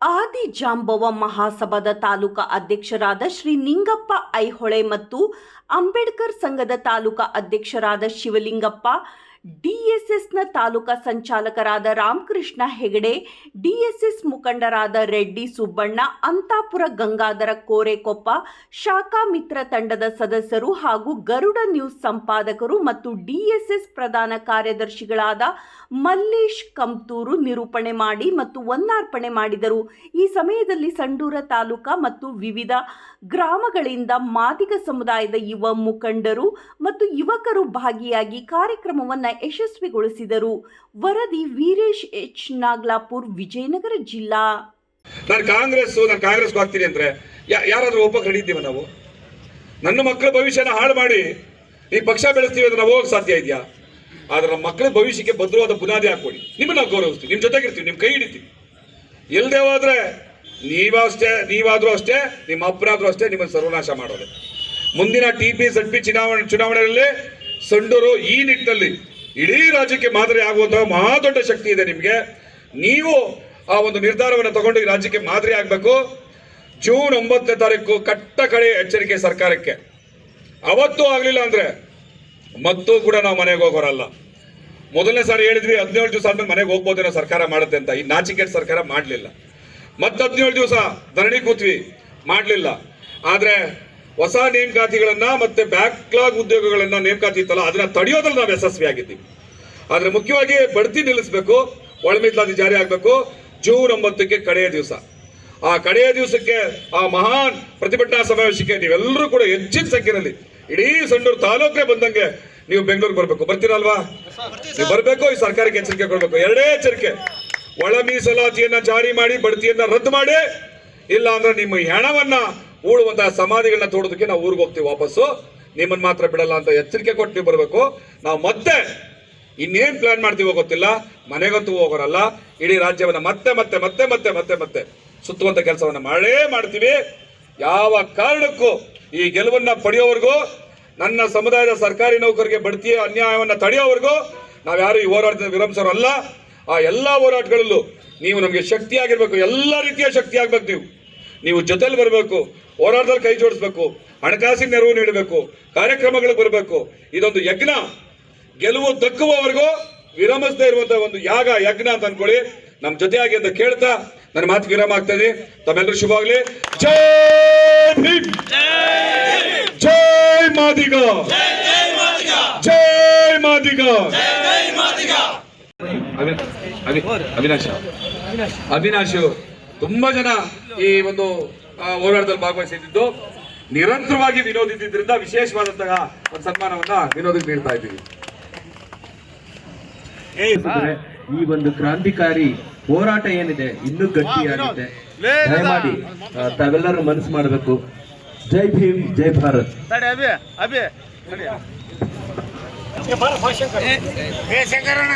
ಆದಿ ಜಾಂಬವ ಮಹಾಸಭಾದ ತಾಲೂಕಾ ಅಧ್ಯಕ್ಷರಾದ ಶ್ರೀ ನಿಂಗಪ್ಪ ಐಹೊಳೆ ಮತ್ತು ಅಂಬೇಡ್ಕರ್ ಸಂಘದ ತಾಲೂಕಾ ಅಧ್ಯಕ್ಷರಾದ ಶಿವಲಿಂಗಪ್ಪ ಡಿಎಸ್ಎಸ್ನ ತಾಲೂಕಾ ಸಂಚಾಲಕರಾದ ರಾಮಕೃಷ್ಣ ಹೆಗಡೆ, ಡಿಎಸ್ಎಸ್ ಮುಖಂಡರಾದ ರೆಡ್ಡಿ ಸುಬ್ಬಣ್ಣ, ಅಂತಾಪುರ ಗಂಗಾಧರ ಕೋರೆಕೊಪ್ಪ, ಶಾಖಾ ಮಿತ್ರ ತಂಡದ ಸದಸ್ಯರು ಹಾಗೂ ಗರುಡ ನ್ಯೂಸ್ ಸಂಪಾದಕರು ಮತ್ತು ಡಿಎಸ್ಎಸ್ ಪ್ರಧಾನ ಕಾರ್ಯದರ್ಶಿಗಳಾದ ಮಲ್ಲೇಶ್ ಕಂತೂರು ನಿರೂಪಣೆ ಮಾಡಿ ಮತ್ತು ಒಂದಾರ್ಪಣೆ ಮಾಡಿದರು. ಈ ಸಮಯದಲ್ಲಿ ಸಂಡೂರ ತಾಲೂಕಾ ಮತ್ತು ವಿವಿಧ ಗ್ರಾಮಗಳಿಂದ ಮಾದಿಗ ಸಮುದಾಯದ ಯುವ ಮುಖಂಡರು ಮತ್ತು ಯುವಕರು ಭಾಗಿಯಾಗಿ ಕಾರ್ಯಕ್ರಮವನ್ನು ಯಶಸ್ವಿಗೊಳಿಸಿದರು. ವರದಿ ವೀರೇಶ್ ಎಚ್. ನಾಗ್ಲಾಪುರ್, ವಿಜಯನಗರ ಜಿಲ್ಲಾ. ನಾನು ಕಾಂಗ್ರೆಸ್, ನಾನು ಕಾಂಗ್ರೆಸ್ಗೆ ಹೋಗ್ತೀನಿ ಅಂದ್ರೆ ಯಾರಾದ್ರೂ ಒಬ್ಬ ಕಡಿದ್ದೀವ ನಾವು? ನನ್ನ ಮಕ್ಕಳ ಭವಿಷ್ಯನ ಹಾಳು ಮಾಡಿ ಈ ಪಕ್ಷ ಬೆಳೆಸ್ತೀವಿ ಅಂದ್ರೆ ನಾವು ಹೋಗಕ್ಕೆ ಸಾಧ್ಯ ಇದೆಯಾ? ಆದ್ರೆ ನಮ್ಮ ಮಕ್ಕಳ ಭವಿಷ್ಯಕ್ಕೆ ಭದ್ರವಾದ ಬುನಾದಿ ಹಾಕೊಡಿ ನಿಮ್ಮನ್ನ ಗೌರವಿಸ್ತೀವಿ ನಿಮ್ಮ ಜೊತೆಗಿರ್ತೀವಿ ನಿಮ್ಮ ಕೈ ಹಿಡಿತೀವಿ. ಎಲ್ದೇ ಹೋದ್ರೆ ಅಷ್ಟೇ ನೀವಾದ್ರೂ ಅಷ್ಟೇ, ನಿಮ್ಮ ಅಪ್ಪನಾದ್ರೂ ಅಷ್ಟೇ ನಿಮ್ಮನ್ನು ಸರ್ವನಾಶ ಮಾಡೋದು. ಮುಂದಿನ ಟಿ ಪಿ ಸಡ್ ಪಿ ಚುನಾವಣೆ, ಚುನಾವಣೆಯಲ್ಲಿ ಸಂಡೂರು ಈ ನಿಟ್ಟಿನಲ್ಲಿ ಇಡೀ ರಾಜ್ಯಕ್ಕೆ ಮಾದರಿ ಆಗುವಂತಹ ಮಹಾ ದೊಡ್ಡ ಶಕ್ತಿ ಇದೆ ನಿಮಗೆ. ನೀವು ಆ ಒಂದು ನಿರ್ಧಾರವನ್ನು ತಗೊಂಡು ಈ ರಾಜ್ಯಕ್ಕೆ ಮಾದರಿ ಆಗಬೇಕು. ಜೂನ್ ಒಂಬತ್ತನೇ ತಾರೀಕು ಕಟ್ಟ ಕಡೆ ಎಚ್ಚರಿಕೆ ಸರ್ಕಾರಕ್ಕೆ. ಅವತ್ತು ಆಗಲಿಲ್ಲ ಅಂದ್ರೆ ಮತ್ತೂ ಕೂಡ ನಾವು ಮನೆಗೆ ಹೋಗೋರಲ್ಲ. ಮೊದಲನೇ ಸಾರಿ ಹೇಳಿದ್ವಿ, ಹದಿನೇಳು ದಿವಸ ಆದ್ಮೇಲೆ ಮನೆಗೆ ಹೋಗ್ಬೋದೇನೋ ಸರ್ಕಾರ ಮಾಡುತ್ತೆ ಅಂತ. ಈ ನಾಚಿಕೆಟ್ ಸರ್ಕಾರ ಮಾಡಲಿಲ್ಲ. ಮತ್ತೆ ಹದಿನೇಳು ದಿವಸ ಧರಣಿ ಕೂತ್ವಿ, ಮಾಡಲಿಲ್ಲ. ಆದ್ರೆ ಹೊಸ ನೇಮಕಾತಿಗಳನ್ನ ಮತ್ತೆ ಬ್ಯಾಕ್ಲಾಗ್ ಉದ್ಯೋಗಗಳನ್ನ ನೇಮಕಾತಿ ಇತ್ತಲ್ಲ, ಅದನ್ನ ತಡೆಯೋದ್ರಲ್ಲಿ ನಾವು ಯಶಸ್ವಿ ಆಗಿದ್ದೀವಿ. ಆದ್ರೆ ಮುಖ್ಯವಾಗಿ ಬಡ್ತಿ ನಿಲ್ಲಿಸಬೇಕು ಒಳಮೀಸಲಾತಿ ಜಾರಿ ಆಗಬೇಕು, ಜೂನ್ ಒಂಬತ್ತಕ್ಕೆ ಕಡೆಯ ದಿವಸ. ಆ ಕಡೆಯ ದಿವಸಕ್ಕೆ ಆ ಮಹಾನ್ ಪ್ರತಿಭಟನಾ ಸಮಾವೇಶಕ್ಕೆ ನೀವೆಲ್ಲರೂ ಕೂಡ ಹೆಚ್ಚಿನ ಸಂಖ್ಯೆಯಲ್ಲಿ, ಇಡೀ ಸಂಡೂರು ತಾಲೂಕೇ ಬಂದಂಗೆ ನೀವು ಬೆಂಗಳೂರಿಗೆ ಬರಬೇಕು. ಬರ್ತೀರಲ್ವಾ? ನೀವು ಬರಬೇಕು, ಈ ಸರ್ಕಾರಕ್ಕೆ ಎಚ್ಚರಿಕೆ ಕೊಡಬೇಕು. ಎರಡೇ ಎಚ್ಚರಿಕೆ, ಒಳ ಮೀಸಲಾತಿಯನ್ನ ಜಾರಿ ಮಾಡಿ, ಬಡ್ತಿಯನ್ನ ರದ್ದು ಮಾಡಿ ಇಲ್ಲ ಅಂದ್ರೆ ನಿಮ್ಮ ಹಣವನ್ನ ಉಳುವಂತಹ ಸಮಾಧಿಗಳನ್ನ ತೋಡೋದಕ್ಕೆ ನಾವು ಊರಿಗೆ ಹೋಗ್ತೀವಿ ವಾಪಸ್ಸು. ನಿಮ್ಮನ್ನ ಮಾತ್ರ ಬಿಡಲ್ಲ ಅಂತ ಎಚ್ಚರಿಕೆ ಕೊಟ್ಟು ನೀವು ಬರಬೇಕು. ನಾವು ಮತ್ತೆ ಇನ್ನೇನ್ ಪ್ಲಾನ್ ಮಾಡ್ತೀವೋ ಗೊತ್ತಿಲ್ಲ. ಮನೆಗಂತೂ ಹೋಗೋರಲ್ಲ. ಇಡೀ ರಾಜ್ಯವನ್ನ ಮತ್ತೆ ಮತ್ತೆ ಮತ್ತೆ ಮತ್ತೆ ಮತ್ತೆ ಮತ್ತೆ ಸುತ್ತುವಂಥ ಕೆಲಸವನ್ನ ಮಾಡೇ ಮಾಡ್ತೀವಿ. ಯಾವ ಕಾರಣಕ್ಕೂ ಈ ಗೆಲುವನ್ನು ಪಡೆಯೋವರೆಗೂ, ನನ್ನ ಸಮುದಾಯದ ಸರ್ಕಾರಿ ನೌಕರಿಗೆ ಬಡ್ತಿಯ ಅನ್ಯಾಯವನ್ನ ತಡೆಯೋವರೆಗೂ ನಾವ್ಯಾರು ಈ ಹೋರಾಟದ ವಿರಮಿಸೋರಲ್ಲ ಆ ಎಲ್ಲಾ ಹೋರಾಟಗಳಲ್ಲೂ ನೀವು ನಮಗೆ ಶಕ್ತಿಯಾಗಿರಬೇಕು. ಎಲ್ಲ ರೀತಿಯ ಶಕ್ತಿ ಆಗ್ಬೇಕು ನೀವು. ನೀವು ಜೊತೆಲಿ ಬರಬೇಕು, ಹೋರಾಟದಲ್ಲಿ ಕೈ ಜೋಡಿಸ್ಬೇಕು, ಹಣಕಾಸಿನ ನೆರವು ನೀಡಬೇಕು, ಕಾರ್ಯಕ್ರಮಗಳಿಗೆ ಬರಬೇಕು. ಇದೊಂದು ಯಜ್ಞ. ಗೆಲುವು ದಕ್ಕುವವರೆಗೂ ವಿರಮಿಸದೇ ಇರುವಂತಹ ಒಂದು ಯಾಗ, ಯಜ್ಞ ಅಂತ ಅನ್ಕೊಳ್ಳಿ. ನಮ್ಮ ಜೊತೆಯಾಗಿ ಅಂತ ಕೇಳ್ತಾ ನನ್ನ ಮಾತು ವಿರಾಮ ಆಗ್ತದೆ ತಮ್ಮೆಲ್ಲರೂ ಶುಭವಾಗ್ಲಿ ಜೈ ಭೀಮ್ ಜೈ ಮಾದಿಗ! ಜೈ ಮಾದಿಗ! ಅವಿನಾಶ್ ಅವಿ- ಅವಿನಾಶ್ ಅವಿನಾಶ್ ತುಂಬಾ ಜನ ಈ ಒಂದು ಹೋರಾಟದಲ್ಲಿ ಭಾಗವಹಿಸಿದ್ದು. ನಿರಂತರವಾಗಿ ವಿನೋದಿದ್ದರಿಂದ ವಿಶೇಷವಾದಂತಹ ಒಂದು ಸನ್ಮಾನವನ್ನ ವಿನೋದಕ್ಕೆ ನೀಡ್ತಾ ಇದ್ದೀವಿ. ಈ ಒಂದು ಕ್ರಾಂತಿಕಾರಿ ಹೋರಾಟ ಏನಿದೆ ಇನ್ನೂ ಗಟ್ಟಿಯಾಗಿದೆ. ದಯಮಾಡಿ ತಾವೆಲ್ಲರೂ ಮನಸ್ಸು ಮಾಡಬೇಕು. ಜೈ ಭೀಮ್ ಜೈ ಭಾರತ್. ಶಂಕರಣ್ಣ.